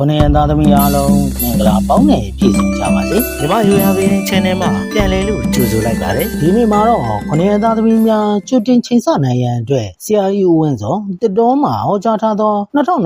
ခုနှစ်ရက်သားသမီးအားလုံးမင်္ဂလာပေါင်းနဲ့ပြည့်စုံကြပါစေဒီမှာယူရပင်း channel မှာပြန်လည်လို့ကြိုဆိုလိုက်ပါတယ်ဒီနေ့မှာတော့ခုနှစ်ရက်သားသမီးများကျွတ်တင်ချိန်ဆနိုင်ရန်အတွက်ဆရာကြီးဦးဝင်းစောတစ်တော်မှာဟောကြားထားသော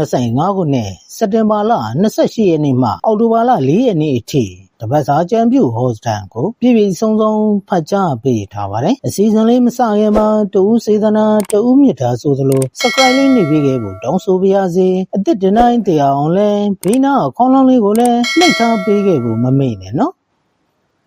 2025ခုနှစ်စက်တင်ဘာလ28ရက်နေ့မှအောက်တိုဘာလ4ရက်နေ့အထိ တပတ်စာကြံပြုဟောစတန်ကိုပြည်ပြည်စုံစုံဖတ်ကြားပေးထားပါတယ်အစီအစဉ်လေးမစခင်မှာတူဦးစေတနာတူဦးမြစ်တာဆိုသလို subscribe လေးနှိပ်ပေးခဲ့ဖို့တောင်းဆိုပါရစေအသစ်ဒီနိုင်တရားအောင်လဲဘေးနာအခေါင်းလုံးလေးကိုလည်းနှိပ်ထားပေးခဲ့ဖို့မမေ့နဲ့နော်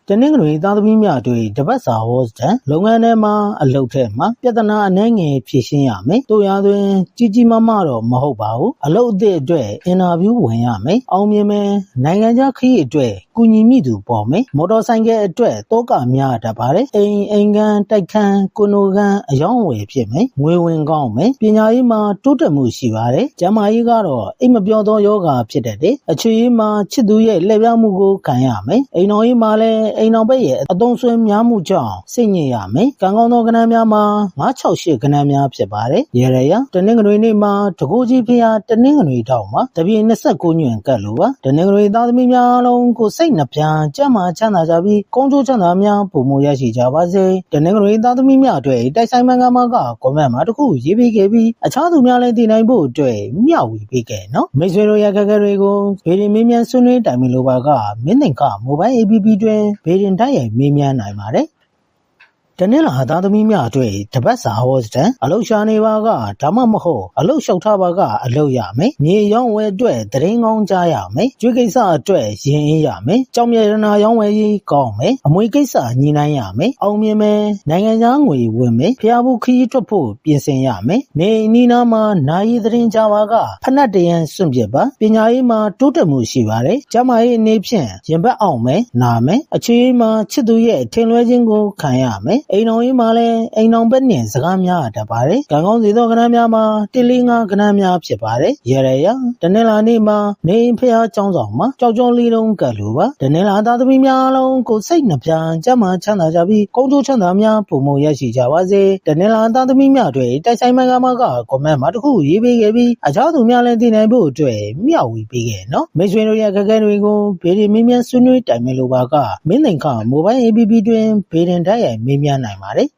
တနင်္ဂနွေသားသမီးများတို့တပတ်စာဟောစတန်လုပ်ငန်းထဲမှာအလုပ်ထဲမှာပြဿနာအနှဲငယ်ဖြေရှင်းရမယ်။တို့ရသွင်းကြီးကြီးမားမားတော့မဟုတ်ပါဘူး။အလုပ်အသစ်အတွက်အင်တာဗျူးဝင်ရမယ်။အောင်မြင်မယ်။နိုင်ငံခြားခရီးအတွက် ကုညီမိသူပေါ်မယ်။မော်တော်ဆိုင်ကယ်အတွက်တောကများတတ်ပါတယ်။အိမ်အိမ်ကန်တိုက်ခန်းကိုနိုကန်အယောင်းဝယ်ဖြစ်မယ်။ငွေဝင်ကောင်းမယ်။ပညာရေးမှာတိုးတက်မှုရှိပါတယ်။ကျန်းမာရေးကတော့အိမ်မပြောသောယောဂါဖြစ်တတ်တယ်။အခြေရေးမှာချစ်သူရဲ့လှည့်ပြောင်းမှုကိုခံရမယ်။အိမ်တော်ရေးမှာလည်းအိမ်တော်ဘက်ရဲ့အသုံးဆွဲများမှုကြောင့်စိတ်ညစ်ရမယ်။ကံကောင်းသောကဏ္ဍများမှာ968ကဏ္ဍများဖြစ်ပါတယ်။ရေရရတနင်္ဂနွေနေ့မှာတကူကြီးဖျားတနင်္ဂနွေတောက်မှာတပြည့်29ညွန့်ကတ်လိုပါ။တနင်္ဂနွေသားသမီးများအားလုံးကိုစိတ်နှပြကြမ်းမာချမ်းသာကြပြီးကောင်းကျိုးချမ်းသာများပုံမရရှိကြပါစေ။တနင်္ဂနွေသားသမီးများအတွက်တိုက်ဆိုင်မန်ကမာကကွန်မန့်မှာတခုရေးပေးခဲ့ပြီးအခြားသူများလည်းတည်နိုင်ဖို့အတွက်မျှဝေပေးခဲ့နော်။မိတ်ဆွေတို့ရခက်ခဲတွေကိုဗေဒီမင်းမြန်ဆွေးနွေးတိုင်ပင်လိုပါကမင်းသင်္ကမိုဘိုင်း APP တွင်ဗေဒင်တိုက်ရိုက်မေးမြန်းနိုင်ပါတယ်။ တနင်္လာသားသမီးများအတွက်တပတ်စာဟောစတန်အလုရှာနေပါကဒါမှမဟုတ်အလုလျှောက်ထားပါကအလုရမယ်မြေရောင်းဝယ်အတွက်တရင်ကောင်းကြားရမယ်ကျွေးကိစ္စအတွက်ရင်အေးရမယ်ကြောင်မြရနာရောင်းဝယ်ရေးကောင်းမယ်အမွေကိစ္စညီနိုင်ရမယ်အောင်မြင်မယ်နိုင်ငံသားငွေဝင်မယ်ဖျားဖို့ခရီးထွက်ဖို့ပြင်ဆင်ရမယ်နေအနီးနားမှာနိုင်တရင်ကြပါကဖနက်တရန်စွန့်ပစ်ပါပညာရေးမှာတိုးတက်မှုရှိပါတယ်ကျမရေးအနေဖြင့်ရင်ဘတ်အောင်မယ်နာမယ်အခြေရေးမှာချစ်သူရဲ့ထင်လွဲခြင်းကိုခံရမယ်အိမ်တော်ရေးမှာလည်းအိမ်တော်ဘက်နှင့်စကားများတတ်ပါတယ်ကံကောင်းစေသောကဏ္ဍများမှာတလေးငါကဏ္ဍများဖြစ်ပါတယ်ရရရတနင်္လာနေ့မှာနေအိမ်ဖျားကျောင်းဆောင်မှာကြောက်ကြောလေးလုံးကတ်လိုပါတနင်္လာသားသမီးများအားလုံးကိုစိတ်နှပြကြမ်းမှချမ်းသာကြပြီးကောင်းကျိုးချမ်းသာများပုံမရရှိကြပါစေတနင်္လာသားသမီးများတွေတိုက်ဆိုင်မန်ကမကကွန်မန့်မှာတခုရေးပေးခဲ့ပြီးအခြားသူများလည်းသိနိုင်ဖို့အတွက်မျှဝေပေးခဲ့နော်မိတ်ဆွေတို့ရဲ့ခက်ခဲတွေကိုဗေဒီမင်းမြန်ဆွေးနွေးတိုင်ပင်လိုပါကမင်းသင်္ခမိုဘိုင်း APP တွင်ဗေဒင်တိုက်ရိုက်မေးမြန်းနိုင်ပါတယ်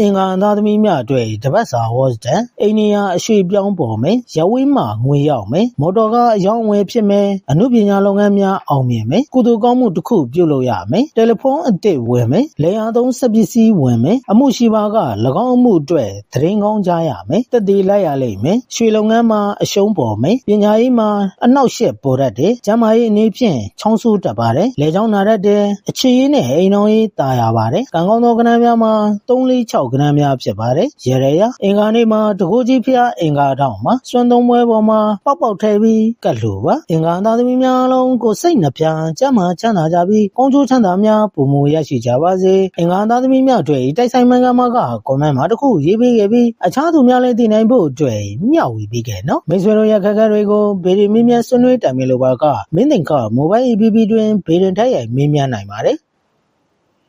အင်္ဂါသားသမီးများအတွက်တပတ်စာဝေါ်စတန်အိန္ဒိယအရွှေပြောင်းပေါ်မယ်ရဝင်းမှာငွေရောက်မယ်မော်တော်ကားအယောင်းအဝယ်ဖြစ်မယ်အမှုပညာလုပ်ငန်းများအောင်မြင်မယ်ကုသိုလ်ကောင်းမှုတစ်ခုပြုလုပ်ရမယ်တယ်လီဖုန်းအသစ်ဝယ်မယ်လေယာသုံးစက်ပစ္စည်းဝယ်မယ်အမှုရှိပါက၎င်းအမှုအတွက်သတင်းကောင်းကြားရမယ်တက်သေးလိုက်ရလိမ့်မယ်ရွှေလုပ်ငန်းမှာအရှုံးပေါ်မယ်ပညာရေးမှာအနောက်ရှက်ပေါ်တတ်တယ်ကျန်းမာရေးအနေဖြင့်ချောင်းဆိုးတတ်ပါတယ်လေချောင်းနာတတ်တယ်အခြေရေးနဲ့အိမ်တော်ရေးတာယာပါတယ်ကံကောင်းသောကဏ္ဍများမှာ3 4 6ကဏ္ဍများဖြစ်ပါတယ်ရရရအင်္ဂါနေ့မှာတကူကြီးဖျားအင်္ဂါတောင်မှာစွမ်းသုံးပွဲပေါ်မှာပေါက်ပေါက်ထဲပြီးကတ်လို့ပါအင်္ဂါသားသမီးများလုံးကိုစိတ်နှပြကြမ်းမှချမ်းသာကြပြီးကောင်းကျိုးချမ်းသာများပုံမရရှိကြပါစေအင်္ဂါသားသမီးများတွေတိုက်ဆိုင်မှန်ကမကကွန်မန့်မှာတခုရေးပေးခဲ့ပြီးအခြားသူများလည်းသိနိုင်ဖို့အတွက်မျှဝေပေးခဲ့နော်မိတ်ဆွေတို့ရဲ့ခက်ခဲတွေကိုဗေဒီမင်းမြန်ဆွေးနွေးတိုင်ပင်လိုပါကမင်းသင်္ကမိုဘိုင်း APP တွင်ဗေဒင်တိုက်ရိုက်မေးမြန်းနိုင်ပါတယ်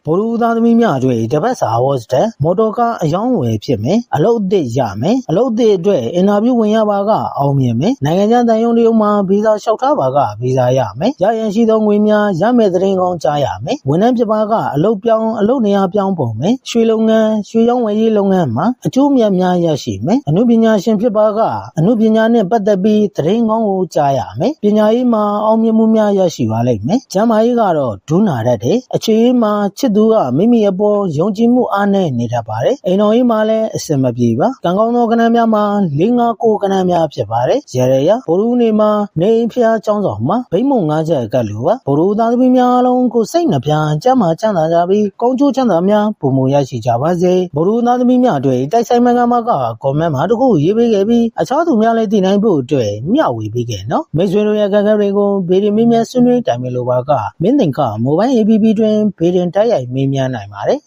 ဗိုလ်လူသားသမီးများအတွက်တပတ်စာဝတ်တဲ့မော်တော်ကားအယောင်းဝယ်ဖြစ်မယ်အလုပ်အသစ်ရမယ်အလုပ်အသစ်အတွက်အင်တာဗျူးဝင်ရပါကအောင်မြင်မယ်နိုင်ငံခြားတန်ယုံတရုံမှာဗီဇာလျှောက်ထားပါကဗီဇာရမယ်ရရန်ရှိသောငွေများရမယ်သတင်းကောင်းကြားရမယ်ဝန်ထမ်းဖြစ်ပါကအလုပ်ပြောင်းအလုပ်နေရာပြောင်းပုံမယ်ရွှေလုပ်ငန်းရွှေရောင်းဝယ်ရေးလုပ်ငန်းမှာအကျိုးမြတ်များရရှိမယ်အမှုပညာရှင်ဖြစ်ပါကအမှုပညာနဲ့ပတ်သက်ပြီးသတင်းကောင်းကိုကြားရမယ်ပညာရေးမှာအောင်မြင်မှုများရရှိပါလိမ့်မယ်ကျန်းမာရေးကတော့ဒုနာတတ်တယ်အခြေရေးမှာချစ်သူကမိမိအပေါ်ယုံကြည်မှုအားနဲ့နေတတ်ပါတယ်အိမ်တော်ကြီးမှာလည်းအစင်မပြေပါကံကောင်းသောကဏ္ဍများမှာ၄၅၉ကဏ္ဍများဖြစ်ပါတယ်ရရရဘိုလ်နေမှာနေအိမ်ဖျားကျောင်းဆောင်မှာဗိမ့်မုံ၅ချက်ကလူပါဘိုလ်သားသမီးများအလုံးကိုစိတ်နှပြကြမ်းမှချမ်းသာကြပြီးကောင်းကျိုးချမ်းသာများပုံမရရှိကြပါစေဘိုလ်သားသမီးများအတွက်တိုက်ဆိုင်မန်ကမကကွန်မန့်မှာတခုရေးပေးခဲ့ပြီးအခြားသူများလည်းသိနိုင်ဖို့အတွက်မျှဝေပေးခဲ့နော်မိတ်ဆွေတို့ရဲ့ကံကံတွေကိုဗေဒီမင်းများဆွေးနွေးတိုင်ပင်လိုပါကမင်းသင်္ကမိုဘိုင်း APP တွင်ဗေဒင်တိုက်ရိုက်မေးမြန်းနိုင်ပါတယ်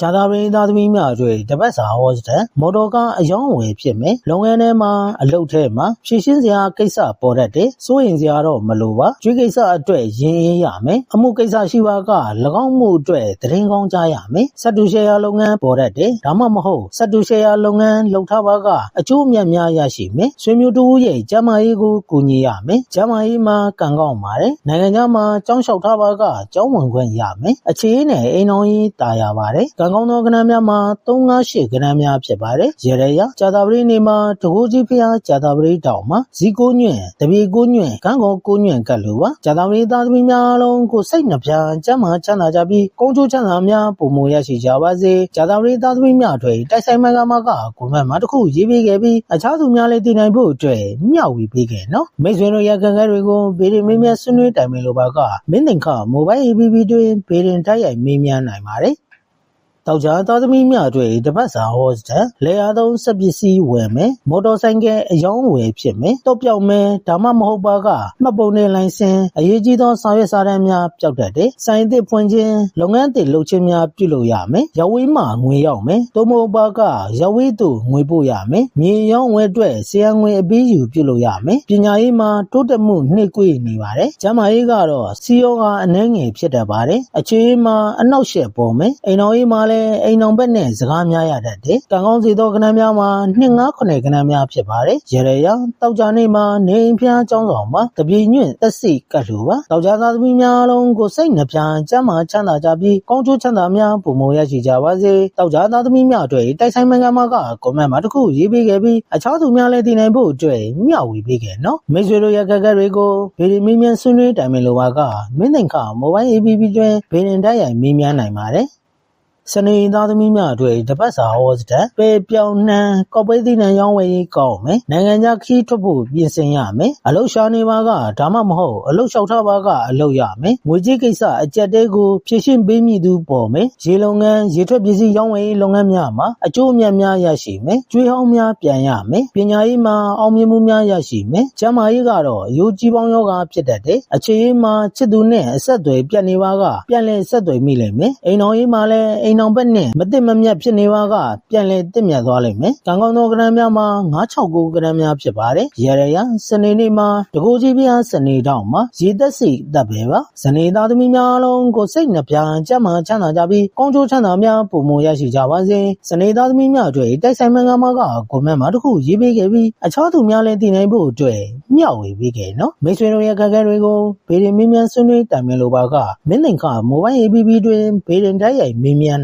ဂျာသာပရိသတ်သမီးများတွေတပတ်စာဟောစတဲ့မော်တော်ကားအယောင်းအဝယ်ဖြစ်မယ်လုပ်ငန်းထဲမှာအလုပ်ထဲမှာဖြည့်ရှင်းစရာကိစ္စပေါ်တတ်တယ်စိုးရင်စရာတော့မလိုပါကျွေးကိစ္စအတွက်ရင်းရင်းရမယ်အမှုကိစ္စရှိပါက၎င်းမှုအတွက်တရင်ကောင်းကြရမယ်စက်တူရှယ်ယာလုပ်ငန်းပေါ်တတ်တယ်ဒါမှမဟုတ်စက်တူရှယ်ယာလုပ်ငန်းလုပ်ထားပါကအကျိုးအမြတ်များရရှိမယ်ဆွေမျိုးတူရဲ့ကျန်းမာရေးကိုကူညီရမယ်ကျန်းမာရေးမှာကံကောင်းပါတယ်နိုင်ငံခြားမှာကြောင်းလျှောက်ထားပါကကြောင်းဝင်ခွင့်ရမယ်အခြေအနေအိမ်တော်ကြီးတာယာပါတယ်ကံကောင်းသောကဏ္ဍများမှာ358ကဏ္ဍများဖြစ်ပါတယ်ရေရရကြာသာပရိနေမှာတကူကြီးဖျားကြာသာပရိတောင်မှာဇီကိုညွန့်တပြေကိုညွန့်ကံကောကိုညွန့်ကတ်လိုပါကြာသာပရိသားသမီးများအားလုံးကိုစိတ်နှပြကျမ်းမာချမ်းသာကြပြီးကုန်းချိုးချမ်းသာများပုံမရရှိကြပါစေကြာသာပရိသားသမီးများတွေတိုက်ဆိုင်မှန်ကမှကကိုမတ်မှာတစ်ခုရေးပေးခဲ့ပြီးအခြားသူများလည်းတည်နိုင်ဖို့အတွက်မျှဝေပေးခဲ့နော်မိတ်ဆွေတို့ရကံကဲတွေကိုဗီဒီမင်းများဆွေးနွေးတိုင်ပင်လိုပါကမင်းသင်္ခမိုဘိုင်း APP တွင်ဗီဒီတိုက်ရိုက်မေးမြန်းနိုင်ပါတယ် တောက်ကြသားသမီးများတွေတပတ်စာဟောစတဲ့လေယာသုံးစက်ပစ္စည်းဝယ်မယ်မော်တော်ဆိုင်ကယ်အယောင်းဝယ်ဖြစ်မယ်တော့ပြောက်မယ်ဒါမှမဟုတ်ပါကမှတ်ပုံနဲ့လိုင်စင်အရေးကြီးသောစာရွက်စာတမ်းများပျောက်တတ်တယ်ဆိုင်သစ်ဖွင့်ခြင်းလုပ်ငန်းသစ်လုပ်ခြင်းများပြုလုပ်ရမယ်ရဝေးမှငွေရောက်မယ်သို့မဟုတ်ပါကရဝေးသို့ငွေပို့ရမယ်မြေရောင်းဝယ်အတွက်ဆရာငွေအပေးယူပြုလုပ်ရမယ်ပညာရေးမှာတိုးတက်မှုနှိမ့်ကွေးနေပါတယ်ကျန်းမာရေးကတော့စီယောကအနှဲငယ်ဖြစ်တတ်ပါတယ်အခြေအေးမှာအနောက်ရှက်ပေါ်မယ်အိမ်တော်ရေးမှာလည်းအိမ်တော်ဘက်နဲ့စကားများရတတ်တယ်ကံကောင်းစီသောကဏ္ဍများမှာ259ကဏ္ဍများဖြစ်ပါတယ်ရေရရတောက်ကြနေမှာနေအိမ်ဖျားចောင်းဆောင်မှာတပြေညွန့်သက်စိကတ်လိုပါတောက်ကြသားသမီးများအလုံးကိုစိတ်နှပြကျမ်းမာချမ်းသာကြပြီးကောင်းကျိုးချမ်းသာများပုံမရရှိကြပါစေတောက်ကြသားသမီးများတွေတိုက်ဆိုင်မှန်ကမှကကွန်မန့်မှာတစ်ခုရေးပေးခဲ့ပြီးအခြားသူများလည်းတည်နိုင်ဖို့အတွက်မျှဝေပေးခဲ့နော်မိတ်ဆွေတို့ရကကက်တွေကိုဗီဒီမီမြန်ဆွေးနွေးတိုင်ပင်လိုပါကမင်းသင်္ခမိုဘိုင်း APP တွင်ဗီဒီတိုက်ရိုက်မေးမြန်းနိုင်ပါတယ် စနေသားသမီးများအတွက်တပတ်စာဟောစတဲ့ပေပြောင်းနှံကော်ပိသီးနှံရောင်းဝယ်ရေးကောင်းမယ်နိုင်ငံခြားခီးထွက်ဖို့ပြင်ဆင်ရမယ်အလုရှာနေပါကဒါမှမဟုတ်အလုလျှောက်ထားပါကအလုရမယ်ငွေကြေးကိစ္စအကြက်တဲကိုဖြည့်ရှင်းပေးမည်သူပေါ်မယ်ရေလုပ်ငန်းရေထွက်ပစ္စည်းရောင်းဝယ်ရေးလုပ်ငန်းများမှာအကျိုးအမြတ်များရရှိမယ်ကျွေးဟောင်းများပြန်ရမယ်ပညာရေးမှာအောင်မြင်မှုများရရှိမယ်ကျန်းမာရေးကတော့အယိုးကြီးပေါင်းယောဂဖြစ်တတ်တယ်အခြေရေးမှာချစ်သူနဲ့အဆက်အသွယ်ပြတ်နေပါကပြန်လဲဆက်သွယ်မိလိမ့်မယ်အိမ်တော်ရေးမှာလည်းအိမ်တော်ဘက်နဲ့မတစ်မမြတ်ဖြစ်နေပါကပြန်လဲတစ်မြတ်သွားလိမ့်မယ်ကံကောင်းသောကဏ္ဍများမှာ969ကဏ္ဍများဖြစ်ပါတယ်ရရရစနေနေ့မှာတကူကြီးပြားစနေတောင်မှာရေသက်စီတပ်ပဲပါစနေသားသမီးများအလုံးကိုစိတ်နှပြကြမ်းမှချမ်းသာကြပြီးကောင်းကျိုးချမ်းသာများပုံမရရှိကြပါစေစနေသားသမီးများတွေတိုက်ဆိုင်မှန်ကမှကကွန်မန့်မှာတစ်ခုရေးပေးခဲ့ပြီးအခြားသူများလည်းတည်နိုင်ဖို့အတွက်မျှဝေပေးခဲ့နော်မိတ်ဆွေတို့ရဲ့ခက်ခဲတွေကိုဗေဒီမင်းမြန်ဆွေးနွေးတိုင်ပင်လိုပါကမင်းသင်္ခမိုဘိုင်း APP တွင်ဗေဒင်တိုက်ရိုက်မေးမြန်း